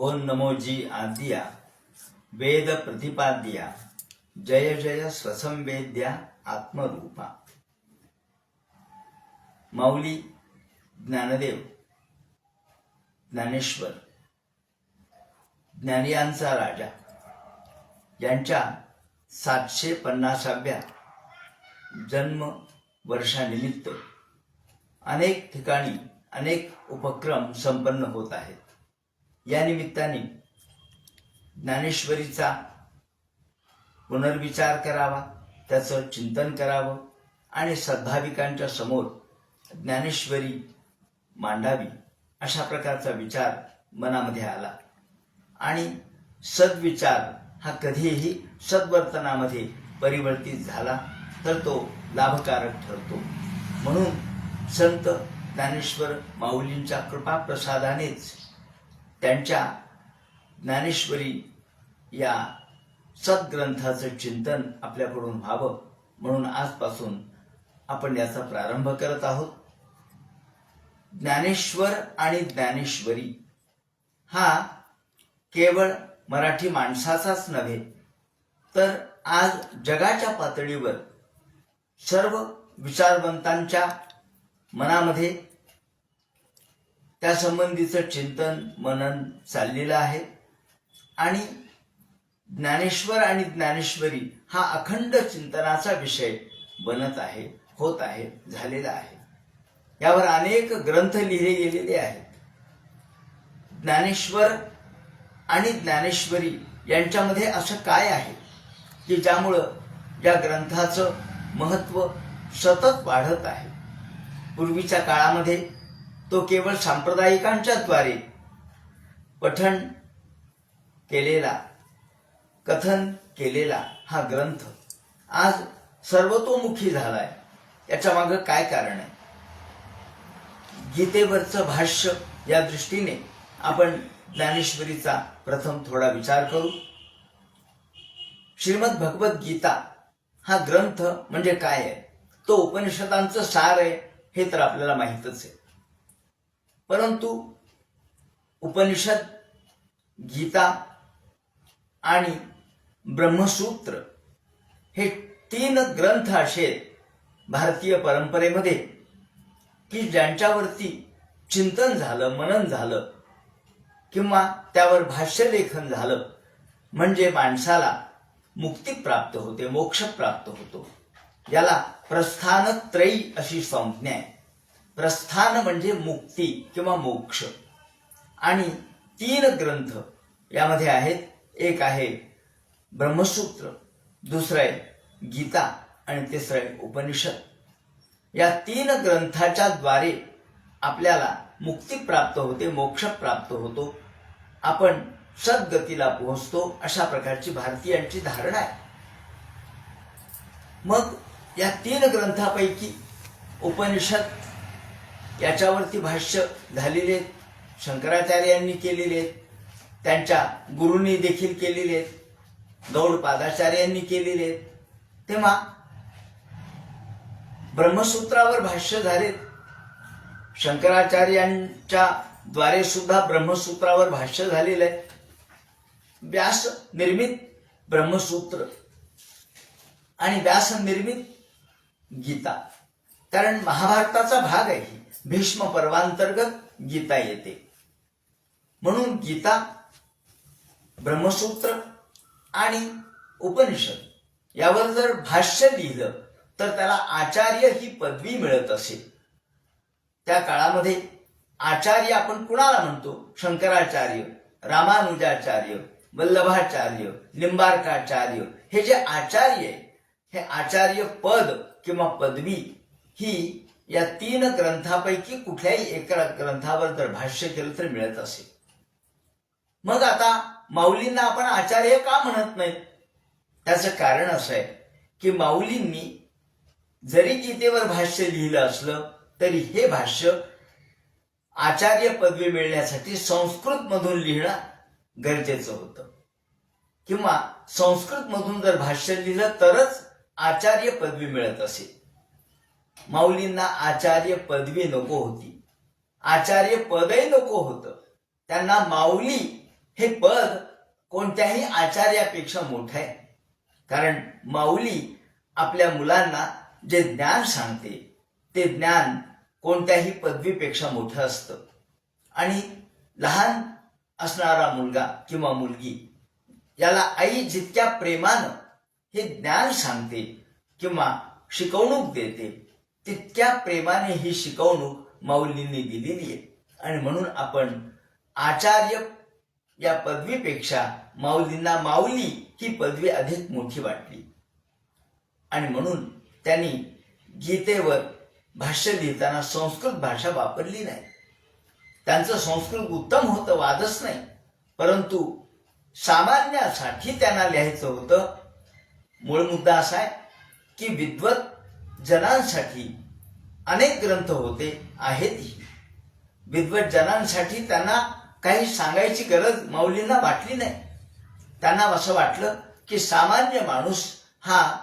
ओम नमोजी आद्या वेद प्रतिपाद्या जय जय स्वसंवेद्या आत्मरूपा। माऊली ज्ञानदेव ज्ञानेश्वर ज्ञानियांचा राजा यांच्या सातशे पन्नासाव्या जन्म वर्षानिमित्त अनेक ठिकाणी अनेक उपक्रम संपन्न होत आहेत. या निमित्ताने ज्ञानेश्वरीचा पुनर्विचार करावा त्याचं चिंतन करावं आणि सद्भाविकांच्या समोर ज्ञानेश्वरी मांडावी अशा प्रकारचा विचार मनामध्ये आला. आणि सद्विचार हा कधीही सद्वर्तनामध्ये परिवर्तित झाला तर तो लाभकारक ठरतो. म्हणून संत ज्ञानेश्वर माऊलींच्या कृपाप्रसादानेच त्यांच्या ज्ञानेश्वरी या सद्ग्रंथाचं चिंतन आपल्याकडून व्हावं म्हणून आजपासून आपण याचा प्रारंभ करत आहोत. ज्ञानेश्वर आणि ज्ञानेश्वरी हा केवळ मराठी माणसाचाच नव्हे तर आज जगाच्या पातळीवर सर्व विचारवंतांच्या मनामध्ये त्या संबंधीचं चिंतन मनन चाललेलं आहे. आणि ज्ञानेश्वर आणि ज्ञानेश्वरी हा अखंड चिंतनाचा विषय बनत आहे होत आहे झालेला आहे. यावर अनेक ग्रंथ लिहिले गेलेले आहेत. ज्ञानेश्वर आणि ज्ञानेश्वरी यांच्यामध्ये असं काय आहे? की ज्यामुळं या ग्रंथाचं महत्त्व सतत वाढत आहे. पूर्वीच्या काळामध्ये तो केवळ सांप्रदायिकांच्या द्वारे पठण केलेला कथन केलेला हा ग्रंथ आज सर्वतोमुखी झालाय. याच्या मागं काय कारण आहे? गीतेवरचं भाष्य या दृष्टीने आपण ज्ञानेश्वरीचा प्रथम थोडा विचार करू. श्रीमद भगवत गीता हा ग्रंथ म्हणजे काय आहे? तो उपनिषदांचं सार आहे हे तर आपल्याला माहीतच आहे. परंतु उपनिषद गीता आणि ब्रह्मसूत्र हे तीन ग्रंथ असे आहेत भारतीय परंपरेमध्ये की ज्यांच्यावरती चिंतन झालं मनन झालं किंवा त्यावर भाष्य लेखन झालं म्हणजे माणसाला मुक्ती प्राप्त होते मोक्ष प्राप्त होतो. याला प्रस्थानत्रयी अशी संज्ञा आहे. प्रस्थान म्हणजे मुक्ती किंवा मोक्ष. आणि तीन ग्रंथ यामध्ये आहेत. एक आहे ब्रह्मसूत्र दुसरं आहे गीता आणि तिसरं आहे उपनिषद. या तीन ग्रंथाच्या द्वारे आपल्याला मुक्ती प्राप्त होते मोक्ष प्राप्त होतो. आपण सद्गतीला पोहोचतो अशा प्रकारची भारतीयांची धारणा आहे. मग या तीन ग्रंथापैकी उपनिषद याच्यावरती भाष्य झालेले आहेत. शंकराचार्यांनी केलेले आहेत. त्यांच्या गुरुंनी देखील केलेले आहेत. गौडपादाचार्यांनी केलेले आहेत. तेव्हा ब्रह्मसूत्रावर भाष्य झालेत. शंकराचार्यांच्या द्वारे सुद्धा ब्रह्मसूत्रावर भाष्य झालेलं आहे. व्यास निर्मित ब्रह्मसूत्र आणि व्यास निर्मित गीता. कारण महाभारताचा भाग आहे भीष्म पर्वांतर्गत गीता येते. म्हणून गीता ब्रह्मसूत्र आणि उपनिषद यावर जर भाष्य लिहिलं तर त्याला आचार्य ही पदवी मिळत असे त्या काळामध्ये आचार्य आपण कुणाला म्हणतो? शंकराचार्य रामानुजाचार्य वल्लभाचार्य लिंबार्काचार्य हे जे आचार्य आहे हे आचार्य पद किंवा पदवी ही या तीन ग्रंथापैकी कुठल्याही एका ग्रंथावर जर भाष्य केलं तर मिळत असेल. मग आता माऊलींना आपण आचार्य का म्हणत नाही? त्याचं कारण असं आहे की माऊलींनी जरी गीतेवर भाष्य लिहिलं असलं तरी हे भाष्य आचार्य पदवी मिळण्यासाठी संस्कृत मधून लिहिणं गरजेचं होतं. किंवा संस्कृत मधून जर भाष्य लिहिलं तरच आचार्य पदवी मिळत असे माऊलींना आचार्य पदवी नको होती. आचार्य पदही नको होतं. त्यांना माऊली हे पद कोणत्याही आचार्यापेक्षा मोठं आहे. कारण माऊली आपल्या मुलांना जे ज्ञान सांगते ते ज्ञान कोणत्याही पदवीपेक्षा मोठं असतं. आणि लहान असणारा मुलगा किंवा मुलगी याला आई जितक्या प्रेमानं हे ज्ञान सांगते किंवा शिकवणूक देते तितक्या प्रेमाने ही शिकवणूक माऊलींनी दिलेली आहे. आणि म्हणून आपण आचार्य या पदवीपेक्षा माऊलींना माऊली ही पदवी अधिक मोठी वाटली. आणि म्हणून त्यांनी गीतेवर भाष्य लिहिताना संस्कृत भाषा वापरली नाही. त्यांचं संस्कृत उत्तम होतं वादच नाही. परंतु सामान्यासाठी त्यांना लिहायचं होतं मूळ मुद्दा असा आहे की विद्वत जनांसाठी अनेक ग्रंथ होते आहेतही विद्वत जनांसाठी त्यांना काही सांगायची गरज माऊलींना वाटली नाही. त्यांना असं वाटलं की सामान्य माणूस हा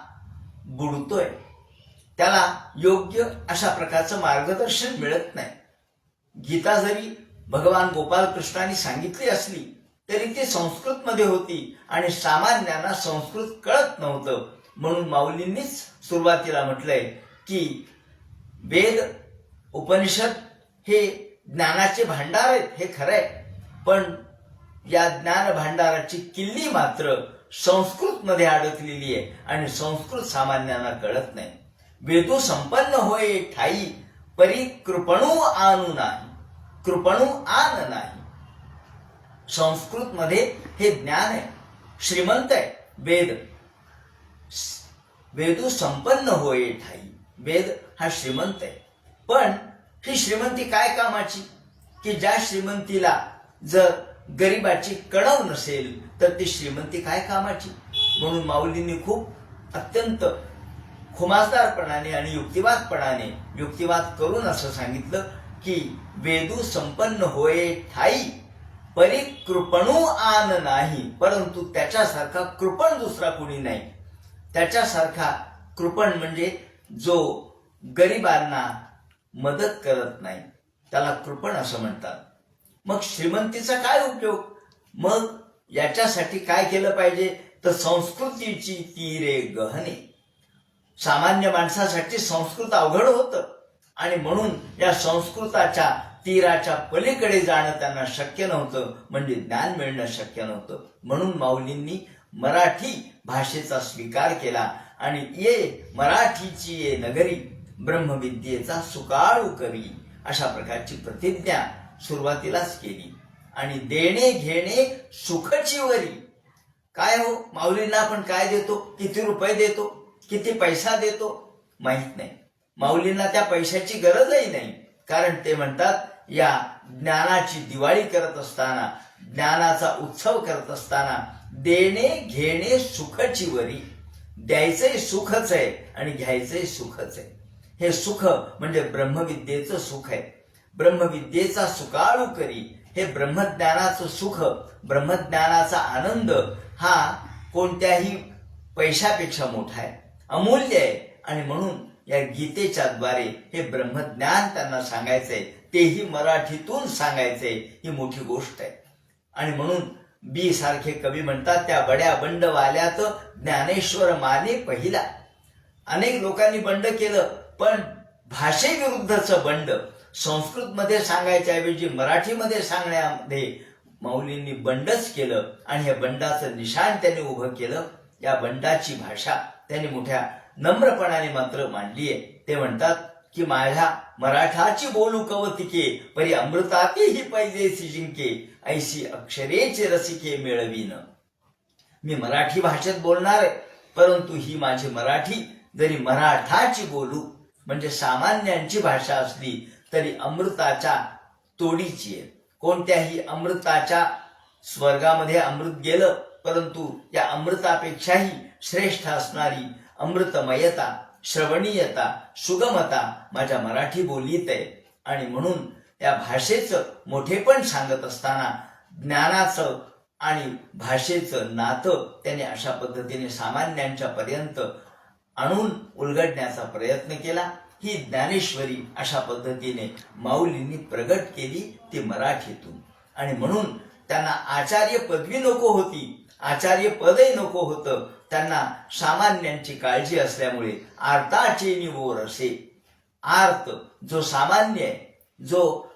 बुडतोय. त्याला योग्य अशा प्रकारचं मार्गदर्शन मिळत नाही. गीता जरी भगवान गोपालकृष्णाने सांगितली असली तरी ती संस्कृतमध्ये होती आणि सामान्यांना संस्कृत कळत नव्हतं. म्हणून माऊलींनीच सुरुवातीला म्हटलंय की वेद उपनिषद हे ज्ञानाचे भांडार आहेत हे खरंय पण या ज्ञान भांडाराची किल्ली मात्र संस्कृतमध्ये अडकलेली आहे आणि संस्कृत सामान्यांना कळत नाही. वेदू संपन्न होय ठाई परी कृपणू आणू नाही कृपणू आन नाही. संस्कृतमध्ये हे ज्ञान आहे श्रीमंत आहे वेद. वेदू संपन्न होय ठाई वेद हा श्रीमंत आहे. पण ही श्रीमंती काय कामाची? की ज्या श्रीमंतीला जर गरिबाची कणव नसेल तर ती श्रीमंती काय कामाची? म्हणून माऊलींनी खूप अत्यंत खुमासदारपणाने आणि युक्तिवादपणाने युक्तिवाद करून असं सांगितलं की वेदू संपन्न होय ठाई परिकृपणू आन नाही. परंतु त्याच्यासारखा कृपण दुसरा कोणी नाही. त्याच्यासारखा कृपण म्हणजे जो गरिबांना मदत करत नाही. त्याला कृपण असं म्हणतात. मग श्रीमंतीचा काय उपयोग? मग याच्यासाठी काय केलं पाहिजे? तर संस्कृतीची तीरे गहने. सामान्य माणसासाठी संस्कृत अवघड होतं. आणि म्हणून या संस्कृताच्या तीराच्या पलीकडे जाणं त्यांना शक्य नव्हतं. म्हणजे ज्ञान मिळणं शक्य नव्हतं. म्हणून माऊलींनी मराठी भाषेचा स्वीकार केला. आणि ये मराठीची ये नगरी. ब्रह्मविद्येचा सुकाळू करी अशा प्रकारची प्रतिज्ञा सुरुवातीलाच केली. आणि देणे घेणे सुखची वरी. काय हो? माऊलींना आपण काय देतो? किती रुपये देतो? किती पैसा देतो? माहीत नाही. माऊलींना त्या पैशाची गरजही नाही. कारण ते म्हणतात या ज्ञानाची दिवाळी करत असताना ज्ञानाचा उत्सव करत असताना देणे घेणे सुखची वरी. द्यायचंही सुखच आहे आणि घ्यायचंही सुखच आहे. हे सुख म्हणजे ब्रह्मविद्येचं सुख आहे. ब्रह्मविद्येचा सुकाळू करी हे ब्रह्मज्ञानाचं सुख ब्रह्मज्ञानाचा आनंद हा कोणत्याही पैशापेक्षा मोठा आहे. अमूल्य आहे. आणि म्हणून या गीतेच्या द्वारे हे ब्रह्मज्ञान त्यांना सांगायचंय तेही मराठीतून सांगायचंय ही मोठी गोष्ट आहे. आणि म्हणून बी सारखे कवी म्हणतात त्या बड्या बंडवाल्यात ज्ञानेश्वर माने पहिला. अनेक लोकांनी बंड केलं. पण भाषेविरुद्धचं बंड संस्कृतमध्ये सांगायच्याऐवजी मराठीमध्ये सांगण्यामध्ये माऊलींनी बंडच केलं आणि हे बंडाचं निशाण त्यांनी उभं केलं या बंडाची भाषा त्यांनी मोठ्या नम्रपणाने मात्र मांडली आहे. ते म्हणतात की माझ्या मराठाची बोलू कवतिके परी अमृताती ही पैजेसी जिंके ऐशी अक्षरेचे रसिके मिळवीन. मी मराठी भाषेत बोलणार आहे परंतु ही माझी मराठी जरी मराठाची बोलू म्हणजे सामान्यांची भाषा असली तरी अमृताच्या तोडीची आहे. कोणत्याही अमृताच्या स्वर्गामध्ये अमृत गेलं परंतु या अमृतापेक्षाही श्रेष्ठ असणारी अमृतमयता श्रवणीयता सुगमता माझ्या मराठी बोलीत आहे. आणि म्हणून या भाषेचं मोठेपण सांगत असताना ज्ञानाचं आणि भाषेचं नातं त्याने अशा पद्धतीने सामान्यांच्या पर्यंत आणून उलगडण्याचा प्रयत्न केला. ही ज्ञानेश्वरी अशा पद्धतीने माऊलींनी प्रगट केली ती मराठीतून. आणि म्हणून त्यांना आचार्य पदवी नको होती. आचार्य पदही नको होतं. त्यांना सामान्यांची काळजी असल्यामुळे आर्ताचे निवोर असे आर्त जो सामान्य आहे जो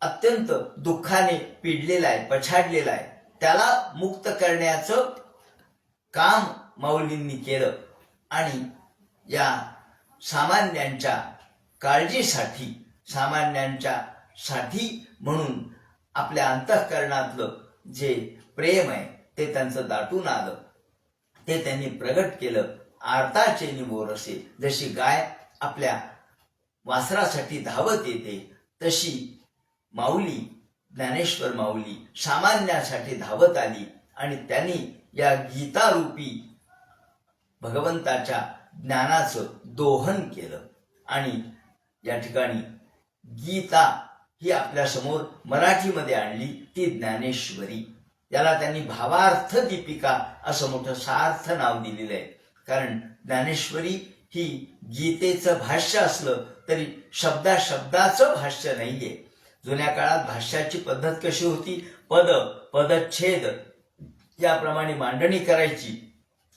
अत्यंत दुःखाने पिडलेला आहे पछाडलेला आहे त्याला मुक्त करण्याचं काम माऊलींनी केलं. आणि या सामान्यांच्या काळजीसाठी सामान्यांच्या साठी म्हणून आपल्या अंतःकरणातलं जे प्रेम आहे ते त्यांचं दाटून आलं. ते त्यांनी प्रगट केलं. आरताचे निमोर असे जशी गाय आपल्या वासरासाठी धावत येते तशी माऊली ज्ञानेश्वर माऊली सामान्यासाठी धावत आली आणि त्यांनी या गीतारूपी भगवंताच्या ज्ञानाचं दोहन केलं. आणि या ठिकाणी गीता ही आपल्यासमोर मराठीमध्ये आणली ती ज्ञानेश्वरी. याला त्यांनी भावार्थ दीपिका असं मोठं सार्थ नाव दिलेलं आहे. कारण ज्ञानेश्वरी ही गीतेचं भाष्य असलं तरी शब्दा शब्दाचं भाष्य नाहीये. जुन्या काळात भाष्याची पद्धत कशी होती? पद पदच्छेद याप्रमाणे मांडणी करायची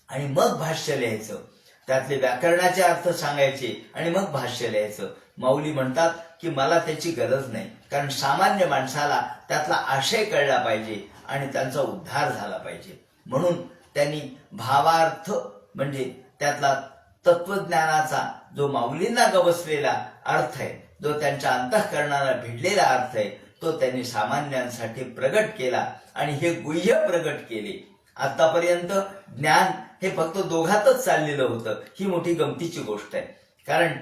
आणि मग भाष्य लिहायचं. त्यातले व्याकरणाचे अर्थ सांगायचे आणि मग भाष्य लिहायचं. माऊली म्हणतात की मला त्याची गरज नाही. कारण सामान्य माणसाला त्यातला आशय कळला पाहिजे आणि त्यांचा उद्धार झाला पाहिजे. म्हणून त्यांनी भावार्थ म्हणजे त्यातला तत्वज्ञानाचा जो माऊलींना गवसलेला अर्थ आहे जो त्यांच्या अंतःकरणाला भिडलेला अर्थ आहे तो त्यांनी सामान्यांसाठी प्रगट केला आणि हे गुह्य प्रगट केले. आतापर्यंत ज्ञान हे फक्त दोघातच चाललेलं होतं. ही मोठी गमतीची गोष्ट आहे. कारण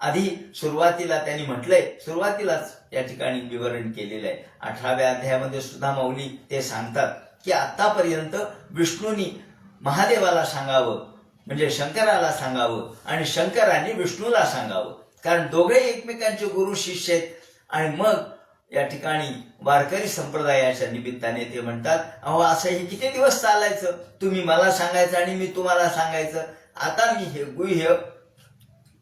आधी सुरुवातीला त्यांनी म्हटलंय सुरुवातीलाच या ठिकाणी विवरण केलेलं आहे. अठराव्या अध्यायामध्ये सुद्धा माऊली ते सांगतात की आतापर्यंत विष्णूनी महादेवाला सांगावं म्हणजे शंकराला सांगावं आणि शंकराने विष्णूला सांगावं. कारण दोघे एकमेकांचे गुरु शिष्य आहेत. आणि मग या ठिकाणी वारकरी संप्रदायाच्या निमित्ताने ते म्हणतात अहो असं हे किती दिवस चालायचं? तुम्ही मला सांगायचं आणि मी तुम्हाला सांगायचं. आता मी हे गुह्य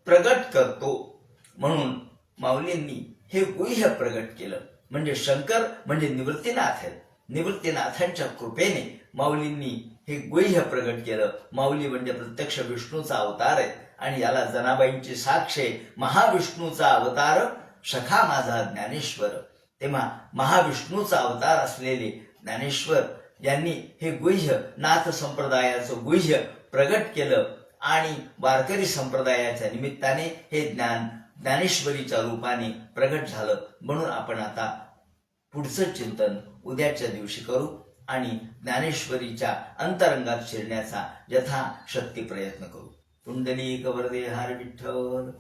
प्रगट करतो. म्हणून माऊलींनी हे गुह्य प्रगट केलं. म्हणजे शंकर म्हणजे निवृत्तीनाथ आहेत. निवृत्तीनाथांच्या कृपेने माऊलींनी हे गुह्य प्रगट केलं. माऊली म्हणजे प्रत्यक्ष विष्णूचा अवतार आहे आणि याला जनाबाईंची साक्ष आहे. महाविष्णूचा अवतार सखा माझा ज्ञानेश्वर. तेव्हा महाविष्णूचा अवतार असलेले ज्ञानेश्वर यांनी हे गुह्य नाथ संप्रदायाचं गुह्य प्रगट केलं आणि वारकरी संप्रदायाच्या निमित्ताने हे ज्ञान ज्ञानेश्वरीच्या रूपाने प्रगट झालं. म्हणून आपण आता पुढचं चिंतन उद्याच्या दिवशी करू आणि ज्ञानेश्वरीच्या अंतरंगात शिरण्याचा यथाशक्ती प्रयत्न करू. कुंडली कवरदे हार विठ्ठल.